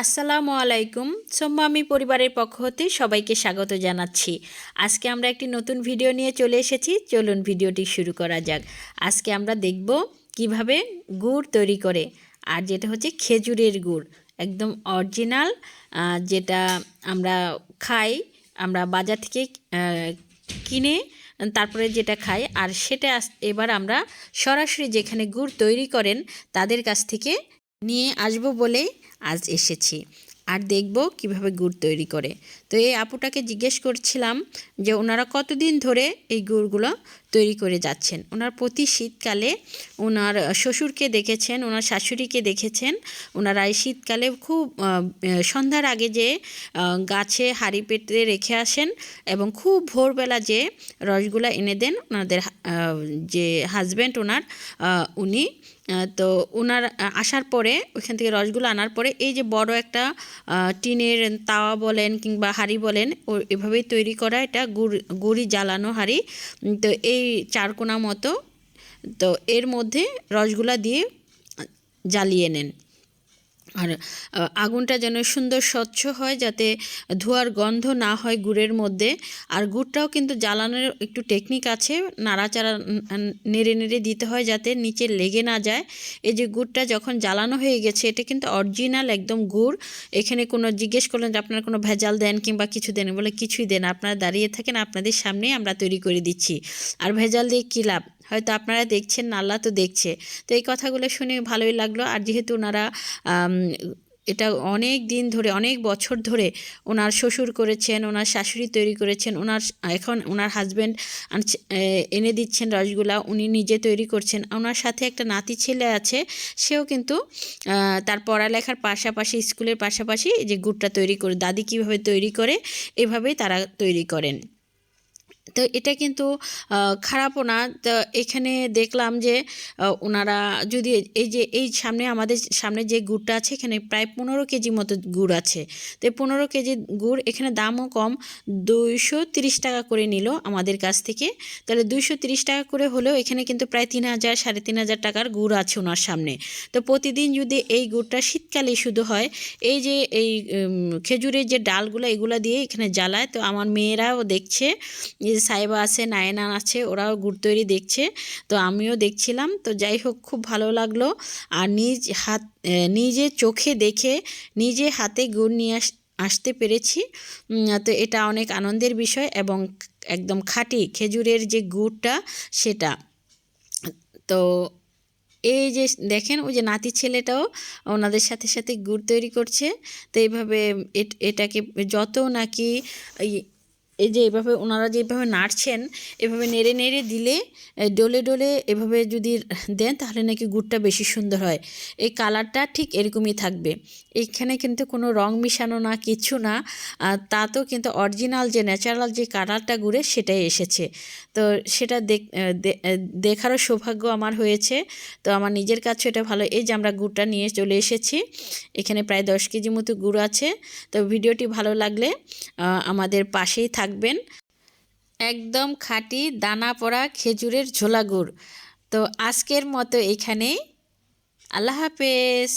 আসসালামু আলাইকুম। সোম্মামি পরিবারের পক্ষ হতে সবাইকে স্বাগত জানাচ্ছি। আজকে আমরা একটি নতুন ভিডিও নিয়ে চলে এসেছি। চলুন ভিডিওটি শুরু করা যাক। আজকে আমরা দেখব কীভাবে গুড় তৈরি করে, আর যেটা হচ্ছে খেজুরের গুড়। একদম অরিজিনাল যেটা আমরা খাই, আমরা বাজার থেকে কিনে, তারপরে যেটা খাই। আর সেটা এবার আমরা সরাসরি যেখানে গুড় তৈরি করেন, তাদের কাছ থেকে নিয়ে আসব বলে আজ এসেছি। আর দেখব কীভাবে গুড় তৈরি করে। তো এই আপুটাকে জিজ্ঞেস করছিলাম যে, ওনারা কতদিন ধরে এই গুড়গুলো তৈরি করে যাচ্ছেন। ওনার প্রতি শীতকালে ওনার শ্বশুরকে দেখেছেন, ওনার শাশুড়িকে দেখেছেন। ওনারা এই শীতকালে খুব সন্ধ্যার আগে যে গাছে হাঁড়ি পেতে রেখে আসেন এবং খুব ভোরবেলা যে রসগুলা এনে দেন ওনাদের যে হাজব্যান্ড ওনার উনি তো ওনার আসার পরে, ওইখান থেকে রসগুলো আনার পরে এই যে বড় একটা টিনের তাওয়া বলেন কিংবা হাঁড়ি বলেন, ও এভাবেই তৈরি করা, এটা গুড়, গুড়ি জ্বালানো হাঁড়ি। তো এই চারকোনা মতো। তো এর মধ্যে রসগোল্লা দিয়ে জ্বালিয়ে নেন। আর আগুনটা যেন সুন্দর স্বচ্ছ হয় যাতে ধোঁয়ার গন্ধ না হয় গুড়ের মধ্যে। আর গুড়টাও কিন্তু জ্বালানোর একটু টেকনিক আছে, নাড়াচাড়া নেড়ে নেড়ে দিতে হয় যাতে নিচে লেগে না যায়। এই যে গুড়টা যখন জ্বালানো হয়ে গেছে, এটা কিন্তু অরিজিনাল একদম গুড়। এখানে কোনো জিজ্ঞেস করলেন যে আপনারা কোনো ভেজাল দেন কিংবা কিছু দেন? বলে কিছুই দেন আপনারা দাঁড়িয়ে থাকেন, আপনাদের সামনেই আমরা তৈরি করে দিচ্ছি। আর ভেজাল দিয়ে কী লাভ? হয়তো আপনারা দেখছেন, আল্লাহ তো দেখছে। তো এই কথাগুলো শুনে ভালোই লাগল। আর যেহেতু ওনারা এটা অনেক দিন ধরে, অনেক বছর ধরে ওনার শ্বশুর করেছেন, ওনার শাশুড়ি তৈরি করেছেন, ওনার এখন ওনার হাজব্যান্ড এনে দিচ্ছেন রসগুলা উনি নিজে তৈরি করছেন। ওনার সাথে একটা নাতি ছেলে আছে, সেও কিন্তু তার পড়ালেখার পাশাপাশি, স্কুলের পাশাপাশি যে গুড়টা তৈরি করে, দাদি কীভাবে তৈরি করে, এভাবেই তারা তৈরি করেন। তো এটা কিন্তু খারাপও না। তো এখানে দেখলাম যে ওনারা যদি এই যে, এই সামনে আমাদের সামনে যে গুড়টা আছে, এখানে প্রায় পনেরো কেজি মতো গুড় আছে। তো পনেরো কেজি গুড় এখানে দামও কম। দুইশো তিরিশ টাকা করে নিল আমাদের কাছ থেকে। তাহলে দুইশো তিরিশ টাকা করে হলেও এখানে কিন্তু প্রায় তিন হাজার, সাড়ে তিন হাজার টাকার গুড় আছে ওনার সামনে। তো প্রতিদিন যদি এই গুড়টা শীতকালে শুধু হয়, এই যে, এই খেজুরের যে ডালগুলো এগুলো দিয়ে এখানে জ্বালায়, তো আমার মেয়েরাও দেখছে সাইবা আছে, নায়না আছে, ওরাও গুড় তৈরি দেখছে। তো আমিও দেখছিলাম। তো যাই হোক, খুব ভালো লাগল। আর নিজ হাত নিজে চোখে দেখে নিজে হাতে গুড় নিয়ে আস, আসতে পেরেছি। তো এটা অনেক আনন্দের বিষয় এবং একদম খাঁটি খেজুরের যে গুড়টা সেটা। তো এই যে দেখেন, ওই যে নাতি ছেলেটাও ওনাদের সাথে সাথে গুড় তৈরি করছে। তো এইভাবে এট- এটাকে যত নাকি এই- যে এভাবে ওনারা যেভাবে নাড়ছেন, এভাবে নেড়ে নেড়ে দিলে ডলে ডলে এভাবে যদি দেন তাহলে নাকি গুড়টা বেশি সুন্দর হয়। এই কালারটা ঠিক এরকমই থাকবে। এইখানে কিন্তু কোনো রং মিশানো না, কিছু না তা তো কিন্তু অরিজিনাল যে ন্যাচারাল যে কালারটা গুড়ে সেটাই এসেছে। তো সেটা দেখারও সৌভাগ্য আমার হয়েছে। তো আমার নিজের কাছে এটা ভালো। এই যে আমরা গুড়টা নিয়ে চলে এসেছি, এখানে প্রায় দশ কেজি মতো গুড় আছে। তো ভিডিওটি ভালো লাগলে আমাদের পাশেই থাকবেন। একদম খাঁটি দানা পড়া খেজুরের ঝোলা গুড় তো আজকের মতো এইখানেই আল্লাহ হাফেজ।